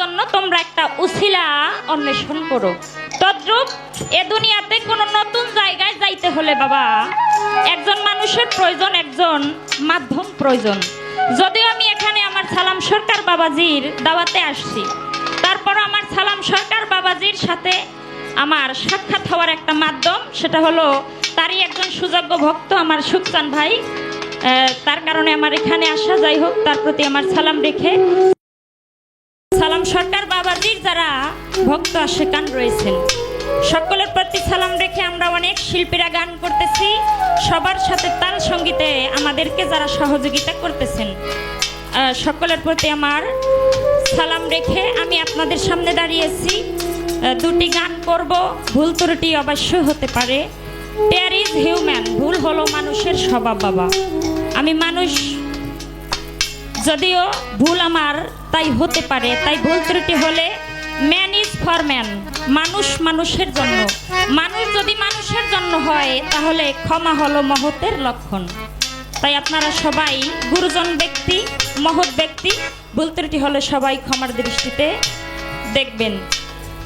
জন্য তোমরা একটা উছিলা অন্বেষণ করো। তদ্রুপ, এ দুনিয়াতে কোনো নতুন জায়গায় যাইতে হলে বাবা, একজন মানুষের প্রয়োজন একজন, মাধ্যম প্রয়োজন। যদিও আমি এখানে আমার সালাম সরকার বাবাজির দাওয়াতে আসছি, তারপর আমার সালাম সরকার বাবাজির সাথে আমার সাক্ষাৎ হওয়ার একটা মাধ্যম, সেটা হলো তারই একজন সুযোগ্য ভক্ত আমার সুকচান ভাই তার কারণে আমার এখানে আসা, যাই হোক, তার প্রতি আমার সালাম রেখে সালাম সরকার বাবাজির যারা ভক্ত আশেকান রয়েছেন, সকলের প্রতি সালাম রেখে আমরা অনেক শিল্পীরা গান করতেছি। সবার সাথে তাল সঙ্গীতে আমাদেরকে যারা সহযোগিতা করতেছেন সকলের প্রতি আমার সালাম রেখে আমি আপনাদের সামনে দাঁড়িয়েছি। দুটি গান করব, ভুল ত্রুটি অবশ্য হতে পারে। টেয়ার ইজ হিউম্যান ভুল হলো মানুষের স্বভাব বাবা। আমি মানুষ যদিও ভুল আমার, তাই হতে পারে। তাই ভুল ত্রুটি হলে ম্যান ইজ ফর ম্যান মানুষ মানুষের জন্য। মানুষ যদি মানুষের জন্য হয়, তাহলে ক্ষমা হলো মহতের লক্ষণ। তাই আপনারা সবাই গুরুজন ব্যক্তি, মহৎ ব্যক্তি, ভুল ত্রুটি হলে সবাই ক্ষমার দৃষ্টিতে দেখবেন।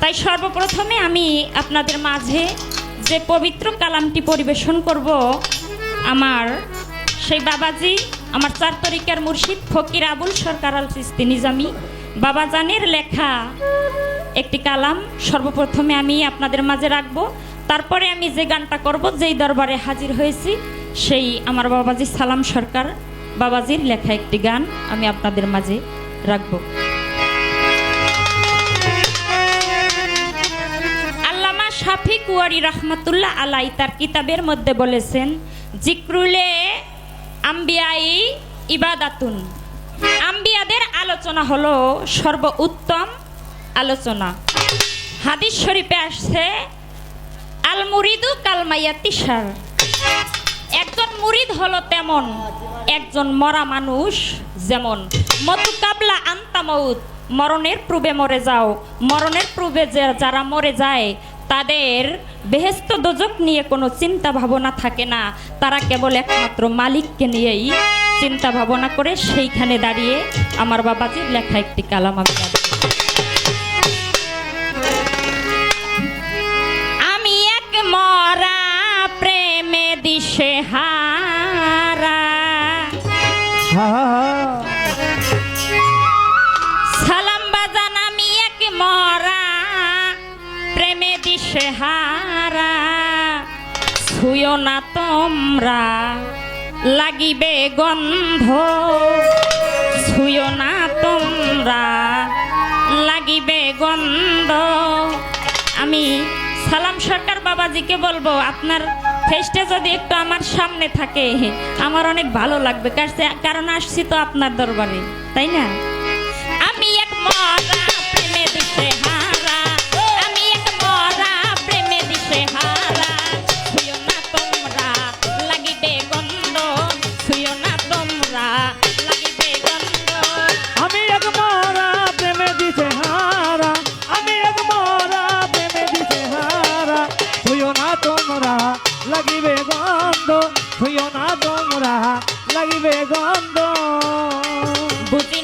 তাই সর্বপ্রথমে আমি আপনাদের মাঝে যে পবিত্র কালামটি পরিবেশন করব, আমার সেই বাবাজি আমার চার তরিকার মুর্শিদ, ফকির আবুল সরকার আল চিস্তি নিজামি। বাবাজানের লেখা একটি কালাম, সর্বপ্রথমে আমি আপনাদের মাঝে রাখব। তারপরে আমি যে গানটা করব, যেই দরবারে হাজির হয়েছি, সেই আমার বাবাজি সালাম সরকার বাবাজির লেখা একটি গান আমি আপনাদের মাঝে রাখব। আল্লামা শাফি কুয়ারি রহমতুল্লাহ আলাই তার কিতাবের মধ্যে বলেছেন, জিক্রুলে আম্বিয়াই ইবাদাতুন। আম্বিয়াদের আলোচনা হলো সর্ব উত্তম আলোচনা। হাদিস শরীফে আসছে আল মুরিদু কালমাইয়া তিসার একজন মুরিদ হলো তেমন, একজন মরা মানুষ যেমন। মতু কাবলা আন্তামৌত মরণের পূর্বে মরে যাও, মরণের পূর্বে যারা মরে যায় তাদের বেহেস্ত দোজক নিয়ে কোনো চিন্তা ভাবনা থাকে না। তারা কেবল একমাত্র মালিককে নিয়েই চিন্তা ভাবনা করে সেইখানে দাঁড়িয়ে আমার বাবাজির লেখা একটি কালাম আমি দিশে ছুঁয়ো না তোমরা, লাগিবে গন্ধ। ছুঁয়ো না তোমরা, লাগিবে গন্ধ। আমি সালাম সরকার বাবাজিকে বলব, আপনার ফেসটা যদি একটু আমার সামনে থাকে, আমার অনেক ভালো লাগবে কারণ আসছি তো আপনার দরবারে, তাই না? We'll Putin.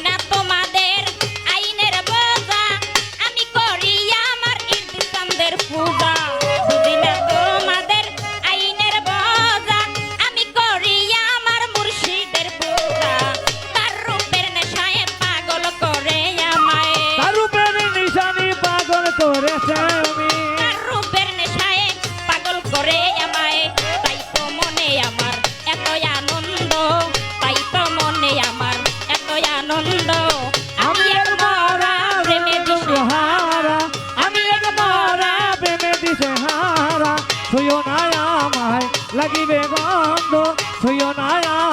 লাগিবে গন্ধ ছুঁয়ো না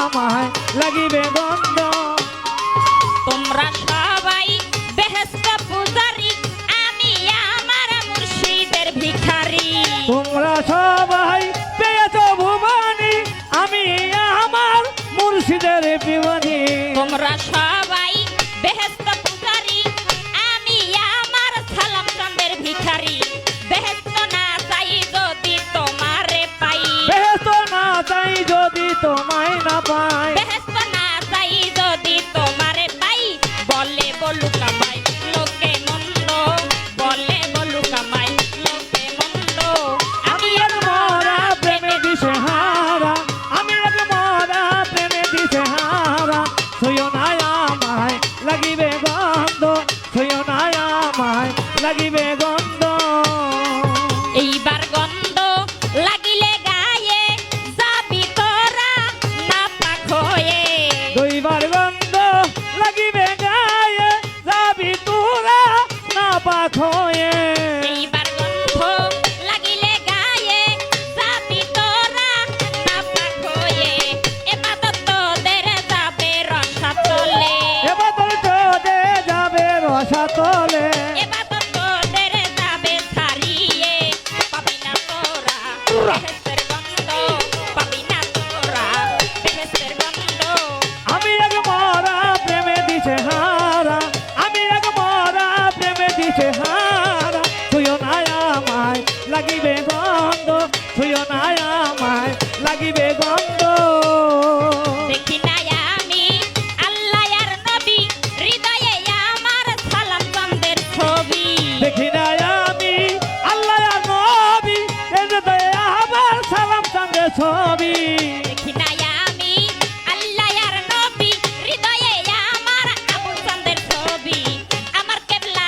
আমায় লাগিবে গন্ধ। তোমরা সবাই এইবার গন্ধ লাগিবে গন্ধ তুইও নাই আমায় লাগিবে গন্ধ। দেখি নাই আমি আল্লাহ আর নবী হৃদয়ে আমার সালাম ছবি। দেখি না আমি আল্লাহ আর নবী হৃদয়ে আমার আবু চন্দের ছবি। আমার কেবলা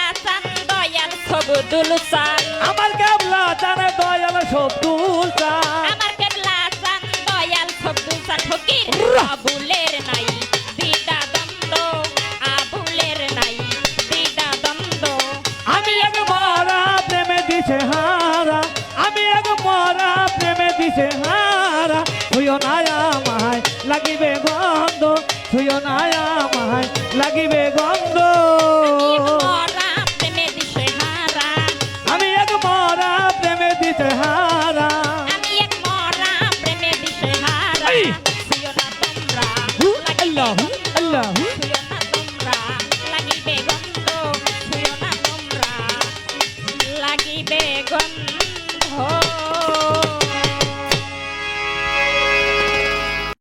জানে দয়াল সব তুলতা আমার কেবলা চান দয়াল সবদুল চান ফকির আবুলের নাই দিদা দ্বন্দ্ব আবুলের নাই দিদা দ্বন্দ্ব। আমি এক মরা প্রেমে দিছে হারা আমি এক মরা প্রেমে দিছে হারা। তুইও নাই আমায় লাগিবে গন্ধ নাই আমায় লাগিবে গন্ধ। প্রেমে দিছে হারা আমি এক মরা প্রেমে দিশে হারা এই! শুইও না তোমরা আল্লাহু। আল্লাহু। লাগিবে গন্ধ শুইও না তোমরা লাগিবে গন্ধ